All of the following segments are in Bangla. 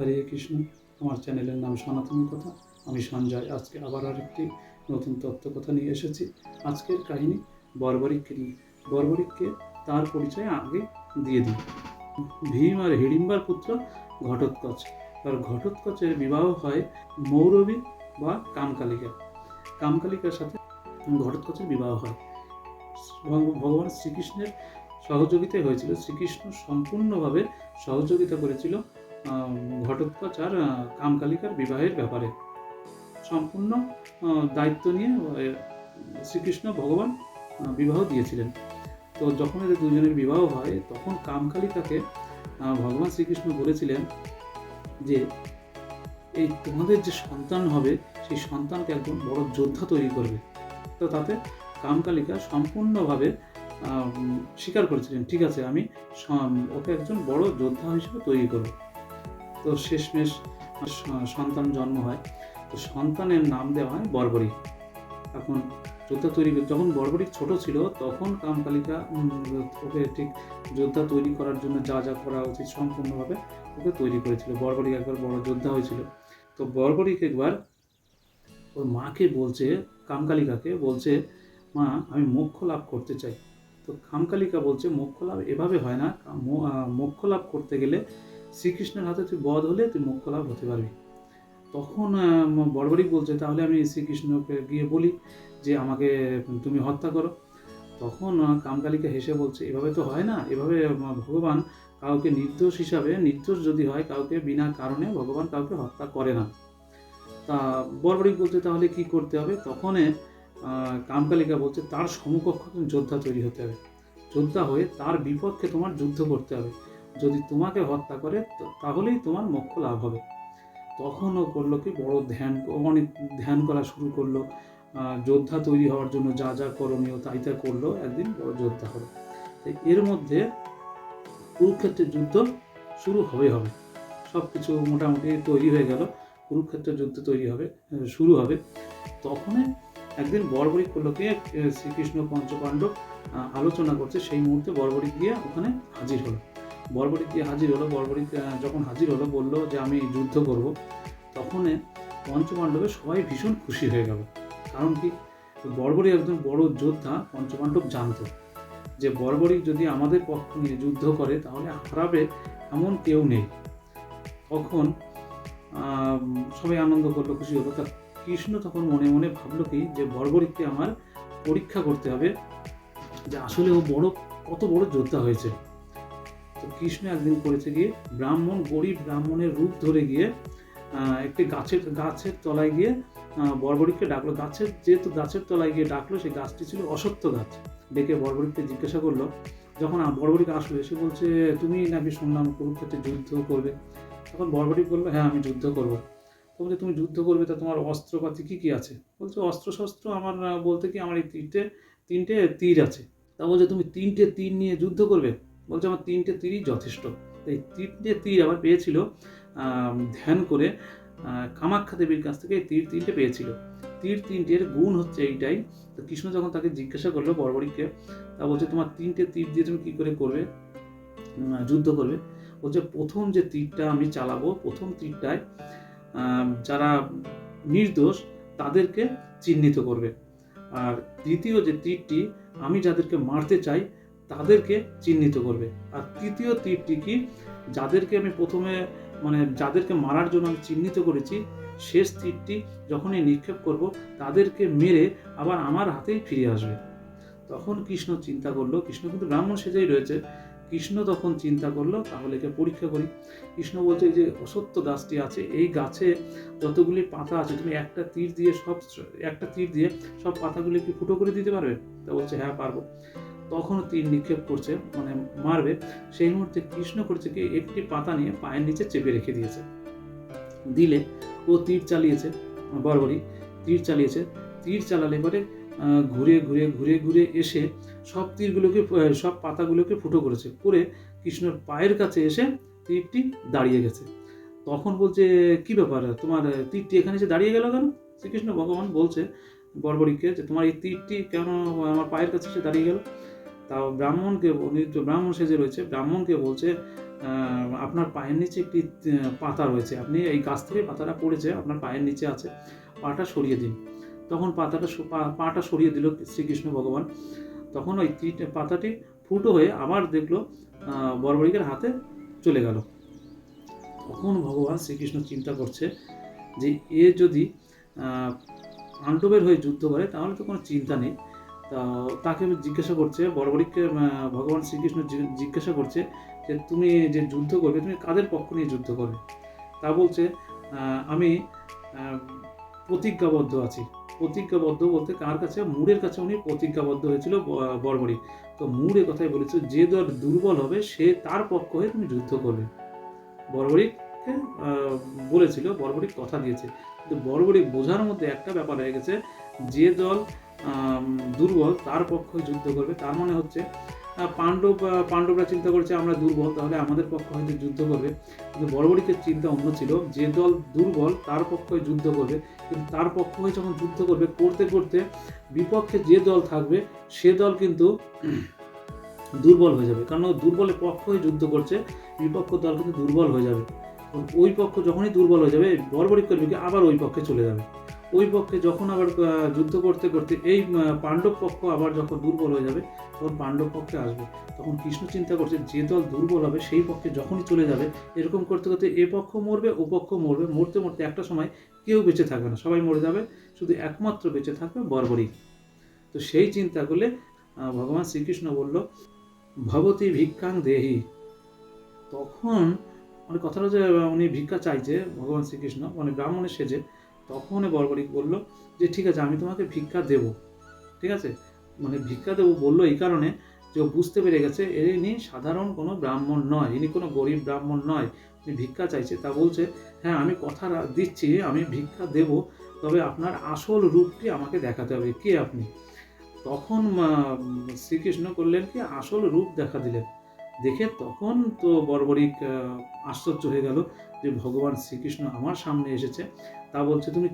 হরে কৃষ্ণ আমার চ্যানেলের নাম সনাতনী কথা। আমি সঞ্জয়, আজকে আবার আরেকটি নতুন তত্ত্ব কথা নিয়ে এসেছি। আজকের কাহিনী বর্বরিককে নিয়ে বর্বরিককে তার পরিচয় আগে দিয়ে দিই। ভীম আর হিড়িম্বার পুত্র ঘটোৎকচ। আর ঘটোৎকচের বিবাহ হয় মৌরবী বা কামকালিকা। কামকালিকার সাথে ঘটোৎকচের বিবাহ হয়। ভগবান শ্রীকৃষ্ণের সহযোগিতায় হয়েছিল। শ্রীকৃষ্ণ সম্পূর্ণভাবে সহযোগিতা করেছিল ঘটোৎকচ আর কামকালিকার বিবাহের ব্যাপারে। সম্পূর্ণ দায়িত্ব নিয়ে শ্রীকৃষ্ণ ভগবান বিবাহ দিয়েছিলেন। তো যখন এদের দুজনের বিবাহ হয়, তখন কামকালিকাকে ভগবান শ্রীকৃষ্ণ বলেছিলেন যে, এই তোমাদের যে সন্তান হবে, সেই সন্তানকে একজন বড় যোদ্ধা তৈরি করবে। তো তাতে কামকালিকা সম্পূর্ণভাবে স্বীকার করেছিলেন, ঠিক আছে, আমি ওকে একজন বড় যোদ্ধা হিসেবে তৈরি করব। তো শেষমেশ সন্তান জন্ম হয়। তো সন্তানের নাম দেওয়া হয় বর্বরী। এখন যোদ্ধা তৈরি যখন বর্বরী ছোট ছিল, তখন কামকালিকা ওকে ঠিক যোদ্ধা তৈরি করার জন্য যা যা করা উচিত সম্পূর্ণভাবে ওকে তৈরি করেছিল। বর্বরী একবার বড় যোদ্ধা হয়েছিল। তো বর্বরিক একবার ওর মাকে বলছে, কামকালিকাকে বলছে, মা, আমি মোক্ষ লাভ করতে চাই। তো কামকালিকা বলছে, মোক্ষ লাভ এভাবে হয় না। মোক্ষ লাভ করতে গেলে শ্রীকৃষ্ণের হাতে তুই বধ হলে তুই মোক্ষ লাভ হতে পারবি। তখন আহ, বড়বড়িক বলছে তাহলে আমি শ্রীকৃষ্ণকে গিয়ে বলি যে আমাকে তুমি হত্যা করো। তখন কামকালিকা হেসে বলছে এভাবে তো হয় না। এভাবে ভগবান কাউকে নির্দোষ হিসাবে নির্দোষ যদি হয় কাউকে বিনা কারণে ভগবান কাউকে হত্যা করে না। তা বড়বড়িক বলছে তাহলে কি করতে হবে? তখন কামকালিকা বলছে তার সমকক্ষ যোদ্ধা তৈরি হতে হবে। যোদ্ধা হয়ে তার বিপক্ষে তোমার যুদ্ধ করতে হবে। যদি তোমাকে হত্যা করে তাহলেই তোমার মোক্ষ লাভ হবে। তখন ও করল কি? বড় ধ্যান অনেক ধ্যান করা শুরু করল। যোদ্ধা তৈরি হওয়ার জন্য যা যা করণীয় তাই তা করল। একদিন বড় যোদ্ধা হলো তো এর মধ্যে কুরুক্ষেত্রের যুদ্ধ শুরু হবে হবে। সব কিছু মোটামুটি তৈরি হয়ে গেল। কুরুক্ষেত্রের যুদ্ধ তৈরি হবে শুরু হবে। তখনই একদিন বর্বরিক কি? শ্রীকৃষ্ণ পঞ্চপাণ্ডব আলোচনা করছে। সেই মুহূর্তে বর্বরিক গিয়ে ওখানে হাজির হলো। বর্বরিক হাজির হলো বর্বরিক যখন হাজির হলো, বলল যে আমি যুদ্ধ করব। তখন পঞ্চপাণ্ডবে সবাই ভীষণ খুশি হয়ে গেল। কারণ কি? বর্বরিক একজন বড় যোদ্ধা, পঞ্চপাণ্ডব জানতো যে বর্বরিক যদি আমাদের পক্ষ নিয়ে যুদ্ধ করে, তাহলে হারাবে এমন কেউ নেই। তখন সবাই আনন্দ করল, খুশি হলো। তা কৃষ্ণ তখন মনে মনে ভাবলো কি যে বর্বরিককে আমার পরীক্ষা করতে হবে যে আসলে ও বড়, কত বড় যোদ্ধা হয়েছে। তো কৃষ্ণ একদিন করেছে গিয়ে ব্রাহ্মণ, গরিব ব্রাহ্মণের রূপ ধরে গিয়ে একটি গাছের গাছের তলায় গিয়ে বর্বরিককে ডাকলো। গাছের যেহেতু গাছের তলায় গিয়ে ডাকলো, সেই গাছটি ছিল অসত্য গাছ। ডেকে বর্বরিককে জিজ্ঞাসা করল। যখন বর্বরিক আসলো, এসে বলছে, তুমি নাকি শুনলাম কুরুক্ষেত্রে যুদ্ধ করবে? তখন বর্বরিক বলল হ্যাঁ আমি যুদ্ধ করব। তো বলছে, তুমি যুদ্ধ করবে, তা তোমার অস্ত্রপাতি কি কি আছে? বলছে অস্ত্র শস্ত্র আমার বলতে কি আমার এই তিনটে তিনটে তীর আছে। তা বলছে, তুমি তিনটে তীর নিয়ে যুদ্ধ করবে? বলছে আমার তিনটে তীরই যথেষ্ট। এই তিনটে তীর আবার পেয়েছিল ধ্যান করে কামাখ্যা দেবীর কাছ থেকে এই তীর তিনটে পেয়েছিল। তীর তিনটের গুণ হচ্ছে এইটাই। তো কৃষ্ণ যখন তাকে জিজ্ঞাসা করল বর্বরিককে তা বলছে, তোমার তিনটে তীর দিয়ে তুমি কী করে করবে? যুদ্ধ করবে? বলছে, প্রথম যে তীরটা আমি চালাবো, প্রথম তীরটায় যারা নির্দোষ তাদেরকে চিহ্নিত করবে। আর দ্বিতীয় যে তীরটি আমি যাদেরকে মারতে চাই তাদেরকে চিহ্নিত করবে। আর তৃতীয় তীরটি কি? যাদেরকে আমি প্রথমে মানে যাদেরকে মারার জন্য আমি চিহ্নিত করেছি, শেষ তীরটি যখনই নিক্ষেপ করব, তাদেরকে মেরে আবার আমার হাতেই ফিরে আসবে। তখন কৃষ্ণ চিন্তা করল, কৃষ্ণ কিন্তু ব্রাহ্মণ সেজেই রয়েছে। কৃষ্ণ তখন চিন্তা করল, তাহলে একে পরীক্ষা করি। কৃষ্ণ বলছে যে অসত্য গাছটি আছে, এই গাছে যতগুলি পাতা আছে, তুমি একটা তীর দিয়ে সব, একটা তীর দিয়ে সব পাতাগুলি কি ফুটো করে দিতে পারবে? তা বলছে হ্যাঁ পারব। তখন তীর নিক্ষেপ করছে মানে মারবে। সেই মুহূর্তে কৃষ্ণ করছে কি, একটি পাতা নিয়ে পায়ের নিচে চেপে রেখে দিয়েছে। দিলে ও তীর চালিয়েছে, বরবরই তীর চালিয়েছে। তীর চালালে পরে ঘুরে ঘুরে ঘুরে ঘুরে এসে সব তীরগুলোকে সব পাতাগুলোকে ফুটো করেছে। করে কৃষ্ণর পায়ের কাছে এসে তীরটি দাঁড়িয়ে গেছে। তখন বলছে, কি ব্যাপার? তোমার তীরটি এখানে এসে দাঁড়িয়ে গেল কেন? শ্রীকৃষ্ণ ভগবান বলছে বর্বরীকে যে তোমার এই তীরটি কেন আমার পায়ের কাছে এসে দাঁড়িয়ে গেল? তাও ব্রাহ্মণকে তো ব্রাহ্মণ সেজে রয়েছে। ব্রাহ্মণকে বলছে আপনার পায়ের নিচে একটি পাতা রয়েছে। আপনি এই গাছ থেকে পাতাটা পড়েছে, আপনার পায়ের নিচে আছে। পাটা সরিয়ে দিন। তখন পাতাটা পাটা সরিয়ে দিল শ্রীকৃষ্ণ ভগবান। তখন ওই পাতাটি ফুটো হয়ে আবার দেখল বর্বরিকের হাতে চলে গেল। তখন ভগবান শ্রীকৃষ্ণ চিন্তা করছে যে, এ যদি পাণ্ডবের হয়ে যুদ্ধ করে, তাহলে তো কোনো চিন্তা নেই। তাকে জিজ্ঞাসা করছে বর্বরিককে ভগবান শ্রীকৃষ্ণ জিজ্ঞাসা করছে যে তুমি যে যুদ্ধ করবে তুমি কাদের পক্ষ নিয়ে যুদ্ধ করবে? তা বলছে আমি প্রতিজ্ঞাবদ্ধ আছি। প্রতিজ্ঞাবদ্ধ বলতে কার কাছে? মুড়ের কাছে উনি প্রতিজ্ঞাবদ্ধ হয়েছিল ব- বর্বরিক তো মুড় এ কথাই বলেছে যে দল দুর্বল হবে সে তার পক্ষ হয়ে তুমি যুদ্ধ করবে। বর্বরিককে আহ, বলেছিল বর্বরিক কথা দিয়েছে। কিন্তু বর্বরিক বোঝার মধ্যে একটা ব্যাপার হয়ে গেছে যে দল দুর্বল, তার পক্ষে যুদ্ধ করবে। তার মানে হচ্ছে পাণ্ডব পাণ্ডবরা চিন্তা করছে আমরা দুর্বল, তাহলে আমাদের পক্ষে হয়তো যুদ্ধ করবে। কিন্তু বড়বড়িকের চিন্তা অন্য ছিল, যে দল দুর্বল, তার পক্ষে যুদ্ধ করবে। কিন্তু তার পক্ষ হয়ে যখন যুদ্ধ করবে, করতে করতে বিপক্ষে যে দল থাকবে, সে দল কিন্তু দুর্বল হয়ে যাবে। কারণ দুর্বলের পক্ষ হয়ে যুদ্ধ করছে, বিপক্ষ দল কিন্তু দুর্বল হয়ে যাবে। ওই পক্ষ যখনই দুর্বল হয়ে যাবে বড়বড়ি করবে আবার ওই পক্ষে চলে যাবে। ওই পক্ষে যখন আবার যুদ্ধ করতে করতে এই পাণ্ডব পক্ষ আবার যখন দুর্বল হয়ে যাবে, তখন পাণ্ডব পক্ষে আসবে। তখন কৃষ্ণ চিন্তা করছে যে দল দুর্বল হবে, সেই পক্ষে যখনই চলে যাবে, এরকম করতে করতে এ পক্ষ মরবে, ও পক্ষ মরবে। মরতে মরতে একটা সময় কেউ বেঁচে থাকবে না, সবাই মরে যাবে, শুধু একমাত্র বেঁচে থাকবে বর্বরিক তো সেই চিন্তা করলে ভগবান শ্রীকৃষ্ণ বলল, ভবতী ভিক্ষাং দেহি। তখন মানে কথাটা যে উনি ভিক্ষা চাইছে ভগবান শ্রীকৃষ্ণ মানে ব্রাহ্মণের সেজে। তখন বর্বরিক বলল যে, ঠিক আছে, আমি তোমাকে ভিক্ষা দেব। ঠিক আছে? মানে ভিক্ষা দেবো বলল এই কারণে যে বুঝতে পেরে গেছে ইনি সাধারণ কোনো ব্রাহ্মণ নয়, ইনি কোনো গরিব ব্রাহ্মণ নয়, উনি ভিক্ষা চাইছে। তা বলছে হ্যাঁ আমি কথা দিচ্ছি, আমি ভিক্ষা দেব, তবে আপনার আসল রূপটি আমাকে দেখাতে হবে, কে আপনি? তখন শ্রীকৃষ্ণ করলেন কি, আসল রূপ দেখা দিলেন। দেখে তখন তো বর্বরিক আশ্চর্য হয়ে গেল। যে ভগবান শ্রীকৃষ্ণ আমার সামনে এসেছে, তা বলছে, তুমি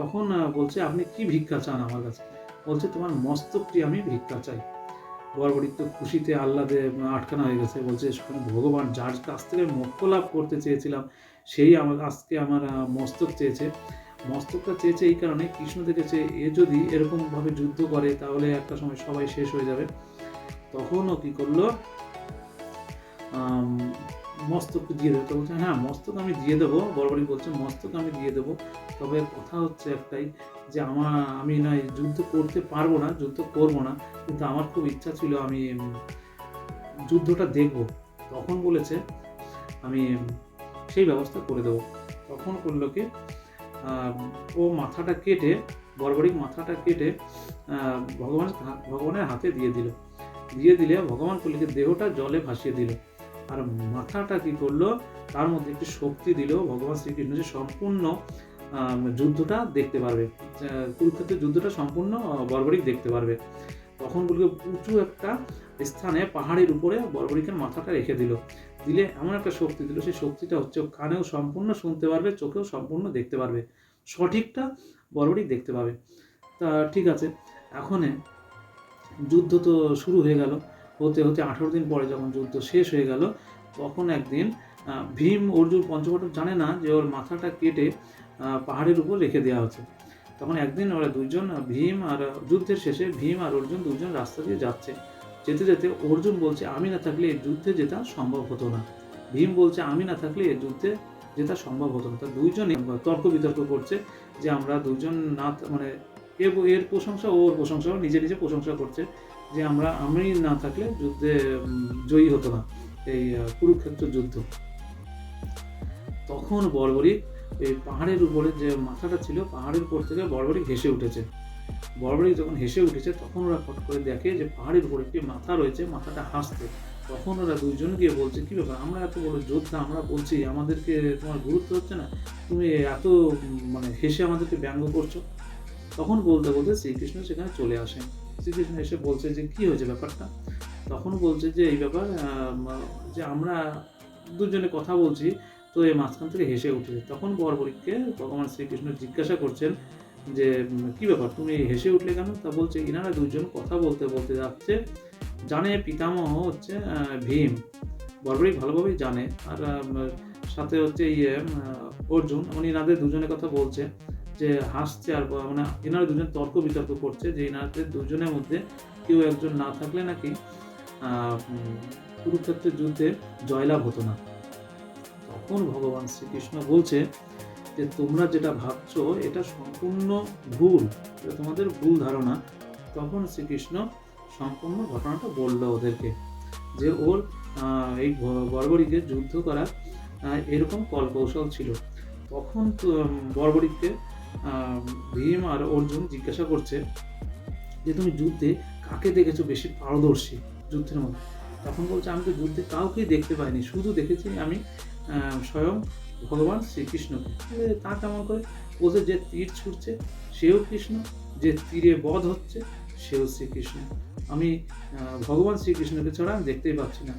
তখন বলছে, আপনি কি ভিক্ষা চান আমার কাছে? বলছে, তোমার মস্তকটি আমি ভিক্ষা চাই। বর্বরিক তো খুশিতে আহ্লাদে আটকানো হয়ে গেছে। বলছে ভগবান যার কাছ থেকে মোক্ষ লাভ করতে চেয়েছিলাম, সেই আমার, আজকে আমার মস্তক চেয়েছে। মস্তকটা চেয়েছে এই কারণে, কৃষ্ণ দেখেছে, এ যদি এরকমভাবে যুদ্ধ করে, তাহলে একটা সময় সবাই শেষ হয়ে যাবে। তখন ও কি করল মস্তক দিয়ে দেবো। তো বলছে হ্যাঁ মস্তক আমি দিয়ে দেবো। বড়বড়ি বলছে, মস্তক আমি দিয়ে দেবো। তবে কথা হচ্ছে একটাই যে আমার আমি নয় যুদ্ধ করতে পারব না, যুদ্ধ করব না, কিন্তু আমার খুব ইচ্ছা ছিল আমি যুদ্ধটা দেখব। তখন বলেছে, আমি সেই ব্যবস্থা করে দেবো। তখন করল কি? ও মাথাটা কেটে বড়বড়িক মাথাটা কেটে ভগবান, ভগবানের হাতে দিয়ে দিল। দিয়ে দিলে ভগবান কলিকে দেহটা জলে ভাসিয়ে দিল। আর মাথাটা কি করল? তার মধ্যে একটি শক্তি দিল, ভগবান শ্রীকৃষ্ণ যে সম্পূর্ণ যুদ্ধটা দেখতে পারবে। কুরুক্ষেত্রের যুদ্ধটা সম্পূর্ণ বর্বরিক দেখতে পারবে। তখন বলবে উঁচু একটা স্থানে পাহাড়ের উপরে বর্বরিকের মাথাটা রেখে দিল। দিলে এমন একটা শক্তি দিল, সেই শক্তিটা হচ্ছে কানেও সম্পূর্ণ শুনতে পারবে, চোখেও সম্পূর্ণ দেখতে পারবে। সঠিকটা বর্বরিক দেখতে পাবে। তা ঠিক আছে, এখন যুদ্ধ তো শুরু হয়ে গেল। হতে হতে আঠারো দিন পরে যখন যুদ্ধ শেষ হয়ে গেল তখন একদিন ভীম অর্জুন পঞ্চবটক জানে না যে ওর মাথাটা কেটে পাহাড়ের উপর রেখে দেওয়া হচ্ছে। তখন একদিন ওরা দুইজন আহ, ভীম আর যুদ্ধের শেষে ভীম আর অর্জুন দুজন রাস্তা দিয়ে যাচ্ছে। যেতে যেতে অর্জুন বলছে আমি না থাকলে এই যুদ্ধে যেটা সম্ভব হতো না। ভীম বলছে আমি না থাকলে এই যুদ্ধে যেটা সম্ভব হতো না। তা দুইজনই তর্ক বিতর্ক করছে যে আমরা দুজন না মানে এর প্রশংসা ওর প্রশংসা নিজে নিজে প্রশংসা করছে। যে আমরা, আমি না থাকলে যুদ্ধে জয়ী হতো না এই কুরুক্ষেত্র যুদ্ধ। তখন বর্বরিক এই পাহাড়ের উপরে যে মাথাটা ছিল, পাহাড়ের উপর থেকে বর্বরিক হেসে উঠেছে। বর্বরিক যখন হেসে উঠেছে, তখন ওরা ফট করে দেখে যে পাহাড়ের উপরে একটি মাথা রয়েছে, মাথাটা হাসতে। তখন ওরা দুইজন গিয়ে বলছে, কি ব্যাপার? আমরা এত বড় যোদ্ধা, আমরা বলছি, আমাদেরকে তোমার গুরুত্ব হচ্ছে না? তুমি এত মানে হেসে আমাদেরকে ব্যঙ্গ করছ? তখন বলতে বলতে শ্রীকৃষ্ণ সেখানে চলে আসেন। শ্রীকৃষ্ণ এসে বলছে যে, কি হয়েছে ব্যাপারটা? তখন বলছে যে, এই ব্যাপার যে আমরা দুজনে কথা বলছি, তো এই মাঝখান থেকে হেসে উঠেছে। তখন বরবরিককে ভগবান শ্রীকৃষ্ণ জিজ্ঞাসা করছেন যে, কি ব্যাপার? তুমি হেসে উঠলে কেন? তা বলছে, ইনারা দুজন কথা বলতে বলতে যাচ্ছে। জানে পিতামহ হচ্ছে ভীম। বর্বরিক ভালোভাবেই জানে। আর সাথে হচ্ছে ইয়ে অর্জুন, উনি এনাদের দুজনের কথা বলছে। যে হাসছে আর মানে এনারা দুজন তর্ক বিতর্ক করছে যে এনাদের দুজনের মধ্যে কেউ একজন না থাকলে নাকি কুরুক্ষেত্রের যুদ্ধে জয়লাভ হতো না। তখন ভগবান শ্রীকৃষ্ণ বলছে যে, তোমরা যেটা ভাবছ, এটা সম্পূর্ণ ভুল, এটা তোমাদের ভুল ধারণা। তখন শ্রীকৃষ্ণ সম্পূর্ণ ঘটনাটা বলল ওদেরকে যে, ওর এই বর্বরীকে যুদ্ধ করা এরকম কলকৌশল ছিল। তখন বর্বরীকে ভীম আর অর্জুন জিজ্ঞাসা করছে যে তুমি যুদ্ধে কাকে দেখেছ বেশি পারদর্শী যুদ্ধের মধ্যে? তখন বলছে, আমি তো যুদ্ধে কাউকেই দেখতে পাইনি, শুধু দেখেছি আমি স্বয়ং ভগবান শ্রীকৃষ্ণকে। তা কেমন করে? বলছে, যে তীর ছুটছে, সেও কৃষ্ণ, যে তীরে বধ হচ্ছে, সেও শ্রীকৃষ্ণ। আমি ভগবান শ্রীকৃষ্ণকে ছাড়া আমি দেখতেই পাচ্ছি না।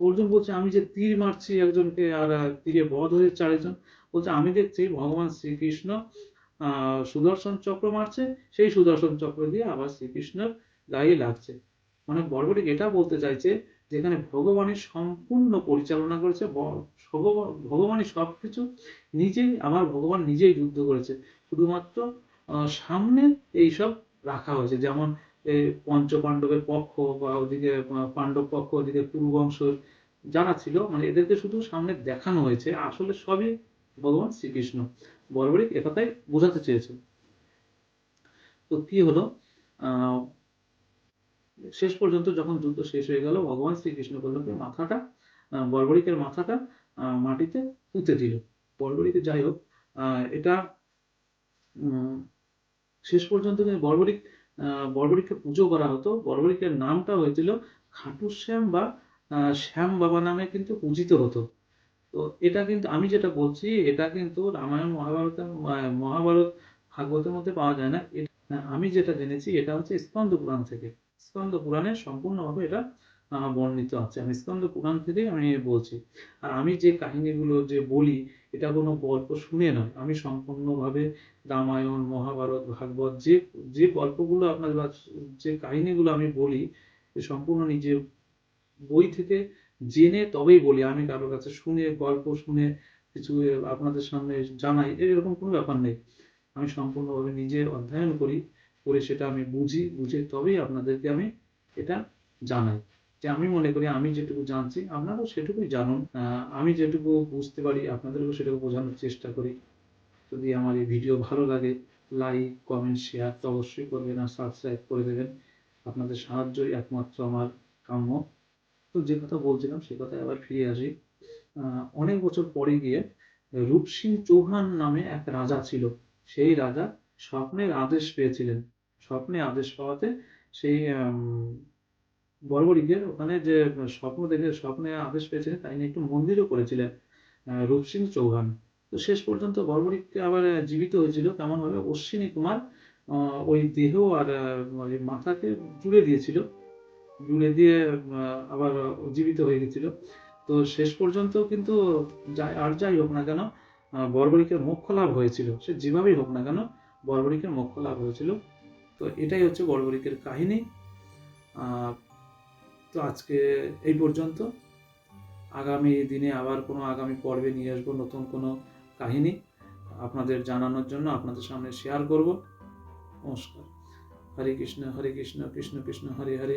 অর্জুন বলছে, আমি যে তীর মারছি একজনকে, আর তীরে বধ হয়ে চারজন বলছে, আমি দেখছি ভগবান শ্রীকৃষ্ণ সুদর্শন চক্র মারছে, সেই সুদর্শন চক্র দিয়ে আবার শ্রীকৃষ্ণের গায়ে লাগছে। মানে বড়বড়িক এটা বলতে চাইছে, যেখানে ভগবানই সম্পূর্ণ পরিচালনা করেছে ভগবানই সবকিছু নিজেই, আমার ভগবান নিজেই যুদ্ধ করেছে। শুধুমাত্র সামনে এইসব রাখা হয়েছে, যেমন পঞ্চ পাণ্ডবের পক্ষ বা ওদিকে পাণ্ডব পক্ষ, ওদিকে কুরুবংশ যারা ছিল মানে এদেরকে শুধু সামনে দেখানো হয়েছে, আসলে সবই ভগবান শ্রীকৃষ্ণ বর্বরিক একথাই বোঝাতে চেয়েছে তো কি হলো? শেষ পর্যন্ত যখন যুদ্ধ শেষ হয়ে গেল, ভগবান শ্রীকৃষ্ণ বলল কি মাথাটা বর্বরিকের মাথাটা মাটিতে পুঁতে দিল। বর্বরিকে যাই হোক এটা শেষ পর্যন্ত বর্বরিক বর্বরিককে পুজো করা হতো, বর্বরিকের নামটা হয়েছিল খাটু শ্যাম বা শ্যাম বাবা নামে কিন্তু পূজিত হতো। তো এটা কিন্তু আমি যেটা বলছি এটা কিন্তু রামায়ণ মহাভারতের আহ, মহাভারত ভাগবতের মধ্যে পাওয়া যায় না। আমি যেটা জেনেছি এটা হচ্ছে স্কন্দ পুরাণ থেকে। স্কন্দ পুরাণে সম্পূর্ণভাবে এটা বর্ণিত আছে। আমি স্কন্দ পুরাণ থেকেই আমি বলছি। আর আমি যে কাহিনীগুলো যে বলি এটা কোনো গল্প শুনে নয়। আমি সম্পূর্ণভাবে রামায়ণ মহাভারত ভাগবত যে যে গল্পগুলো আপনার যে কাহিনীগুলো আমি বলি সম্পূর্ণ নিজের বই থেকে জেনে তবেই বলি, আমি কারোর কাছে শুনে, গল্প শুনে কিছু আপনাদের সামনে জানাই এরকম কোনো ব্যাপার নেই। আমি সম্পূর্ণভাবে নিজে অধ্যয়ন করি, করে সেটা আমি বুঝি, বুঝে তবেই আপনাদেরকে আমি এটা জানাই। যে আমি মনে করি, আমি যেটুকু জানছি, আপনারাও সেটুকুই জানুন। আমি যেটুকু বুঝতে পারি, আপনাদেরকেও সেটুকু বোঝানোর চেষ্টা করি। যদি আমার এই ভিডিও ভালো লাগে লাইক কমেন্ট শেয়ার তো অবশ্যই করবেন আর সাবস্ক্রাইব করে দেবেন। আপনাদের সাহায্যই একমাত্র আমার কাম্য তো যে কথা বলছিলাম সে কথায় আবার ফিরে আসি। অনেক বছর পরে গিয়ে রূপসিং চৌহান নামে এক রাজা ছিল। সেই রাজা স্বপ্নের আদেশ পেয়েছিলেন। স্বপ্নে আদেশ পাওয়াতে সেই আম, বর্বরিকের ওখানে যে স্বপ্ন দেখে স্বপ্নে আদেশ পেয়েছিলেন তাই নিয়ে একটু মন্দিরও করেছিলেন রূপসিং চৌহান। তো শেষ পর্যন্ত বর্বরিক আবার জীবিত হয়েছিল। কেমন ভাবে অশ্বিনী কুমার ওই দেহ আর মাথাকে জুড়ে দিয়েছিল। জুড়ে দিয়ে আবার জীবিত হয়ে গেছিল। তো শেষ পর্যন্ত কিন্তু যাই, আর যাই হোক না কেন বর্বরিকের মোক্ষ লাভ হয়েছিল। সে যেভাবেই হোক না কেন, বর্বরিকের মোক্ষ লাভ হয়েছিল। তো এটাই হচ্ছে বর্বরিকের কাহিনী। তো আজকে এই পর্যন্ত। আগামী দিনে আবার কোনো আগামী পর্বে নিয়ে আসব নতুন কোনো কাহিনী। আপনাদের জানানোর জন্য আপনাদের সামনে শেয়ার করব। নমস্কার। হরে কৃষ্ণ হরে কৃষ্ণ কৃষ্ণ কৃষ্ণ, হরে হরে।